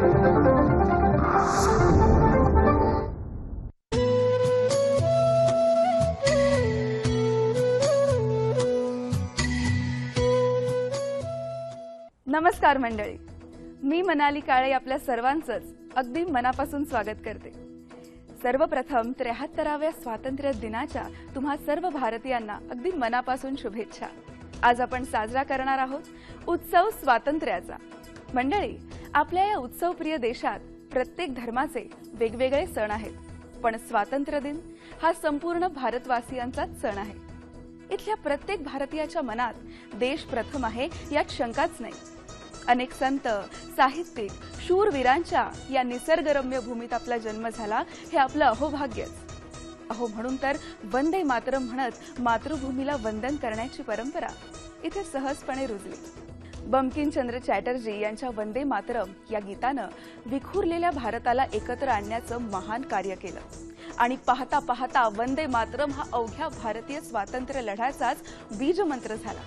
नमस्कार मंडळी. मी मनाली काळे आपल्या सर्वांचंच अगदी मनापासून स्वागत करते. सर्वप्रथम त्र्याहत्तराव्या स्वातंत्र्य दिनाच्या तुम्हा सर्व भारतीयांना अगदी मनापासून शुभेच्छा. आज आपण साजरा करणार आहोत उत्सव स्वातंत्र्याचा. मंडळी आपल्या या उत्सवप्रिय देशात प्रत्येक धर्माचे वेगवेगळे सण आहेत. पण स्वातंत्र्य दिन हा संपूर्ण भारतवासियांचाच सण आहे. इथल्या प्रत्येक भारतीयाच्या मनात देश प्रथम आहे यात शंकाच नाही. अनेक संत साहित्यिक शूरवीरांच्या या निसर्गरम्य भूमीत आपला जन्म झाला हे आपलं अहोभाग्यच. अहो म्हणून तर वंदे मातरम म्हणत मातृभूमीला वंदन करण्याची परंपरा इथे सहजपणे रुजली. बंकिमचंद्र चॅटर्जी यांच्या वंदे मातरम या गीतानं विखुरलेल्या भारताला एकत्र आणण्याचं महान कार्य केलं. आणि पाहता पाहता वंदे मातरम हा अवघ्या भारतीय स्वातंत्र्य लढ्याचाच बीजमंत्र झाला.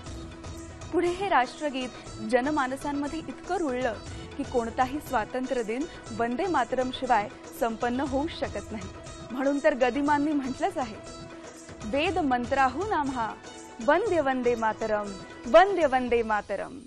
पुढे हे राष्ट्रगीत जनमानसांमध्ये इतकं रुळलं की कोणताही स्वातंत्र्य दिन वंदे मातरम शिवाय संपन्न होऊ शकत नाही. म्हणून तर गदिमांनी म्हटलंच आहे. वेद मंत्राहून आम्हा वंदे वंदे मातरम वंदे वंदे मातरम.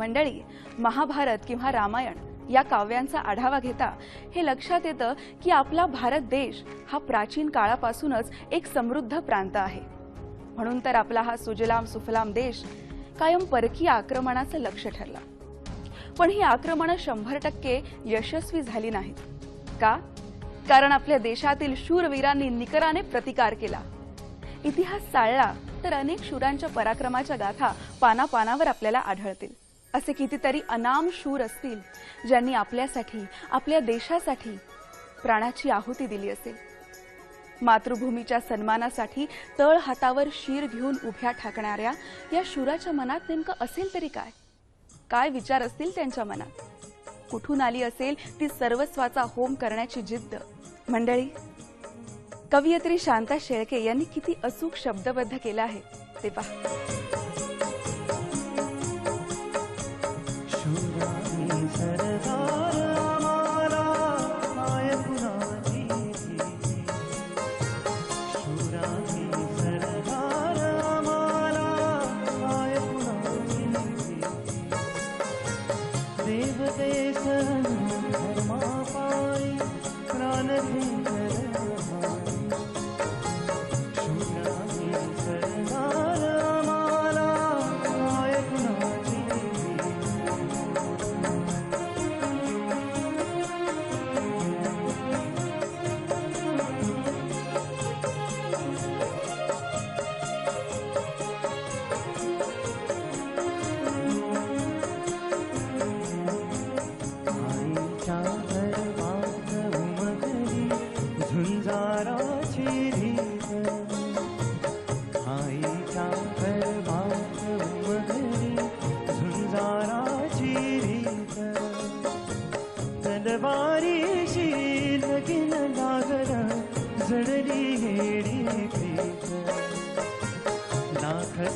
मंडळी महाभारत किंवा रामायण या काव्यांचा आढावा घेता हे लक्षात येतं की आपला भारत देश हा प्राचीन काळापासूनच एक समृद्ध प्रांत आहे. म्हणून तर आपला हा सुजलाम सुफलाम देश कायम परकीय आक्रमणाचं लक्ष ठरला. पण ही आक्रमणं शंभर टक्के यशस्वी झाली नाहीत. का? कारण आपल्या देशातील शूरवीरांनी निकराने प्रतिकार केला. इतिहास चाळला तर अनेक शूरांच्या पराक्रमाच्या गाथा पानापानावर आपल्याला आढळतील. असे कितीतरी अनाम शूर असतील ज्यांनी आपल्यासाठी आपल्या देशासाठी प्राणाची आहुती दिली असेल. मातृभूमीच्या सन्मानासाठी तळ हातावर शीर घेऊन उभ्या ठाकणाऱ्या या शूराच्या मनात नेमकं असेल तरी काय? काय विचार असतील त्यांच्या मनात? कुठून आली असेल ती सर्वस्वाचा होम करण्याची जिद्द? मंडळी कवयित्री शांता शेळके यांनी किती अचूक शब्दबद्ध केलं आहे ते पहा. प्राण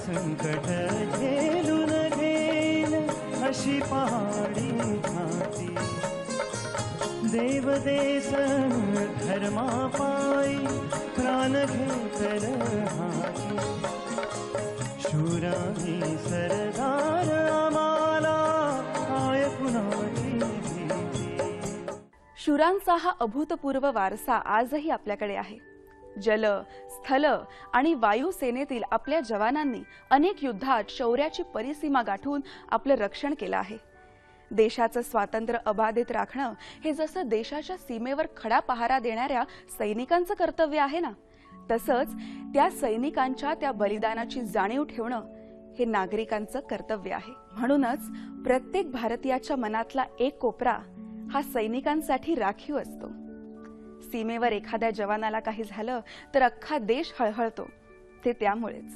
संकट झेलू न घेल अशी पहाडी छाती देवदेस धर्मा पायी प्राण घेतर हाती. शूरामी सरदार आम्हाला आय कुणाची शूरांचा हा अभूतपूर्व वारसा आजही आपल्याकडे आहे. जल स्थल आणि वायुसेनेतील आपल्या जवानांनी अनेक युद्धात शौर्याची परिसीमा गाठून आपलं रक्षण केलं आहे. देशाचं स्वातंत्र्य अबाधित राखणं हे जसं देशाच्या सीमेवर खडा पहारा देणाऱ्या सैनिकांचं कर्तव्य आहे ना तसंच त्या सैनिकांच्या त्या बलिदानाची जाणीव ठेवणं हे नागरिकांचं कर्तव्य आहे. म्हणूनच प्रत्येक भारतीयाच्या मनातला एक कोपरा हा सैनिकांसाठी राखीव असतो. सीमेवर एखाद्या जवानाला काही झालं तर अख्खा देश हळहळतो. ते त्यामुळेच.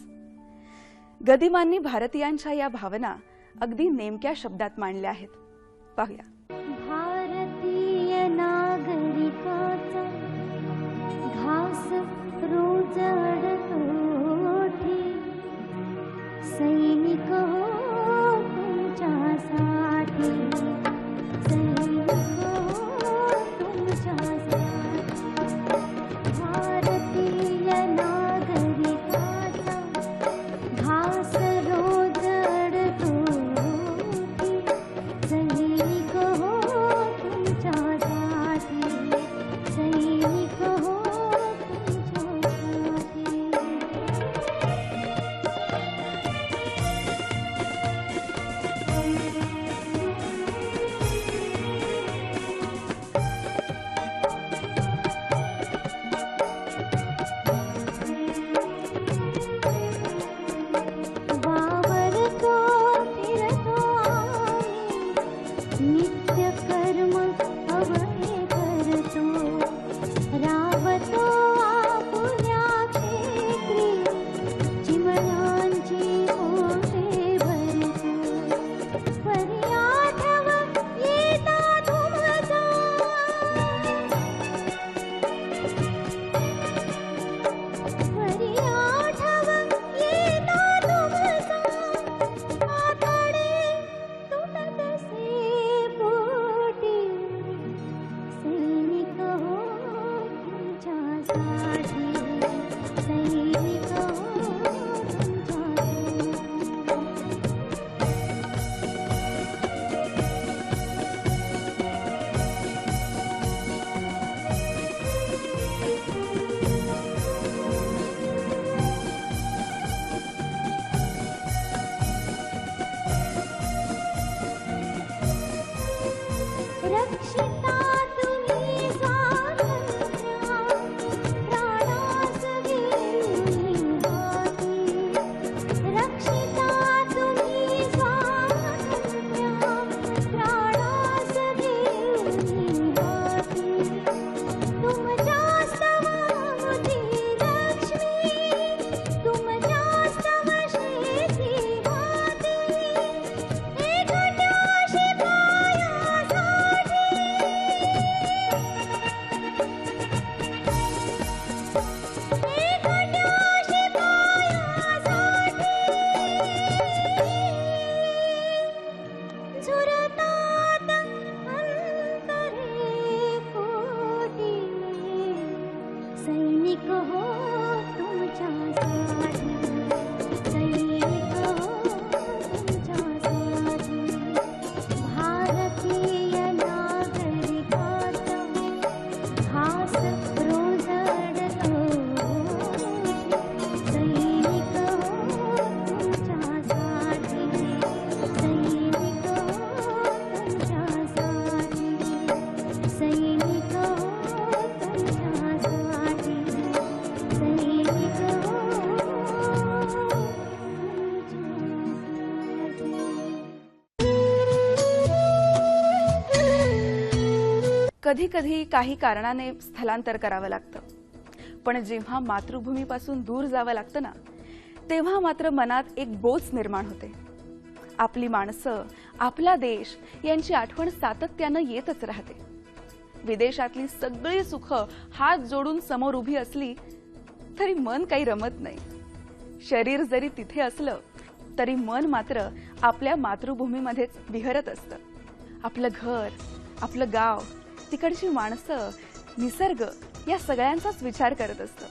गदिमांनी भारतीयांच्या या भावना अगदी नेमक्या शब्दात मांडल्या आहेत. पाहूया. भारतीय नागरिकाचा घास रोज सैनिक तुमच्यासाठी सैनिक कधी कधी काही कारणाने स्थलांतर करावं लागतं. पण जेव्हा मातृभूमीपासून दूर जावं लागतं ना तेव्हा मात्र मनात एक बोच निर्माण होते. आपली माणसं आपला देश यांची आठवण सातत्यानं येतच राहते. विदेशातली सगळी सुख हात जोडून समोर उभी असली तरी मन काही रमत नाही. शरीर जरी तिथे असलं तरी मन मात्र आपल्या मातृभूमीमध्येच विहरत असतं. आपलं घर आपलं गाव तिकडची माणसं निसर्ग या सगळ्यांचाच विचार करत असतं.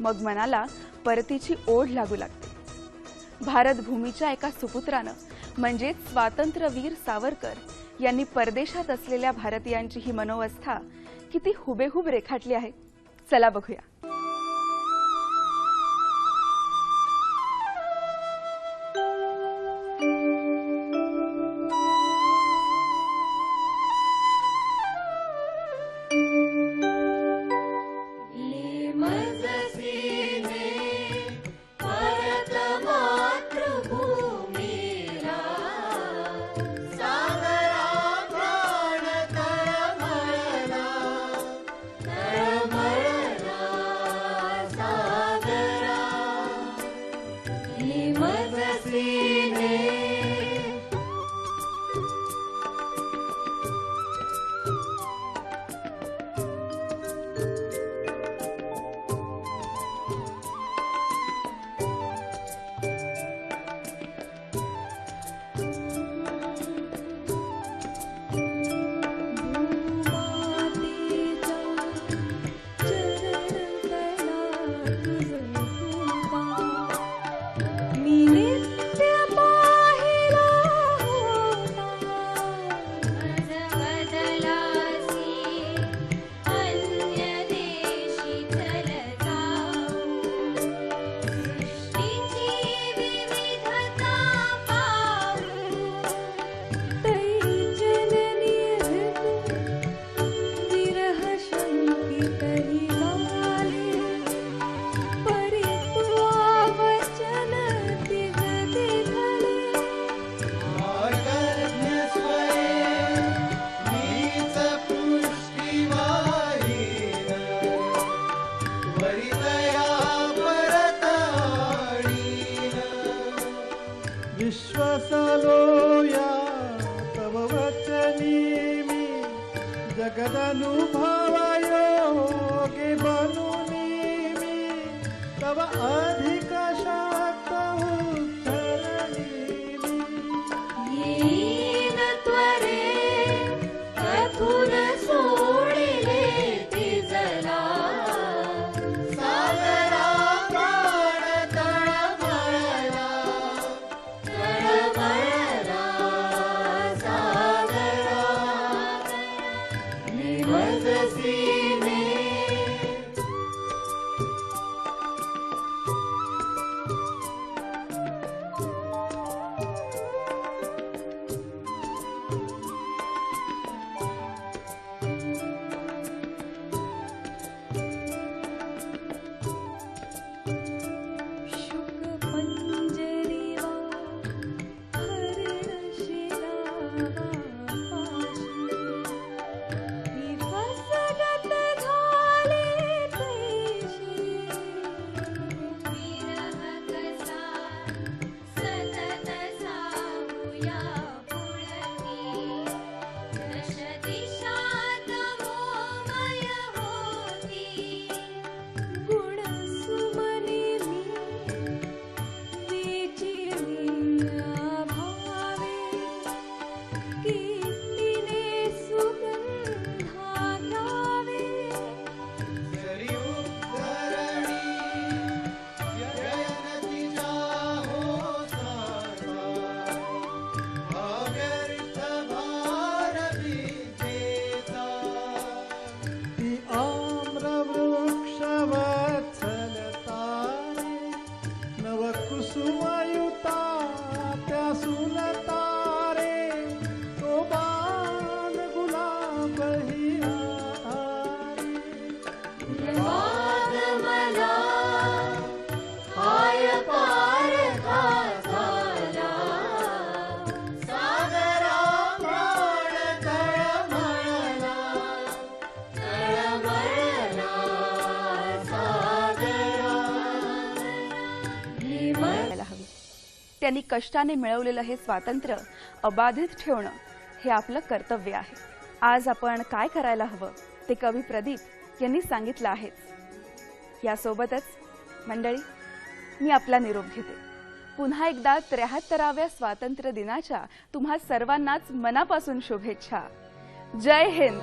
मग मनाला परतीची ओढ लागू लागते. भारत भूमीच्या एका सुपुत्रानं म्हणजेच स्वातंत्र्यवीर सावरकर यांनी परदेशात असलेल्या भारतीयांची ही मनोवस्था किती हुबेहूब रेखाटली आहे. चला बघूया. तव ती त्यांनी कष्टाने मिळवलेलं हे स्वातंत्र्य अबाधित ठेवणं हे आपलं कर्तव्य आहे. आज आपण काय करायला हवं ते कवी प्रदीप यांनी सांगितलं आहेच. यासोबतच मंडळी मी आपला निरोप घेते. पुन्हा एकदा त्र्याहत्तराव्या स्वातंत्र्य दिनाच्या तुम्हा सर्वांनाच मनापासून शुभेच्छा. जय हिंद.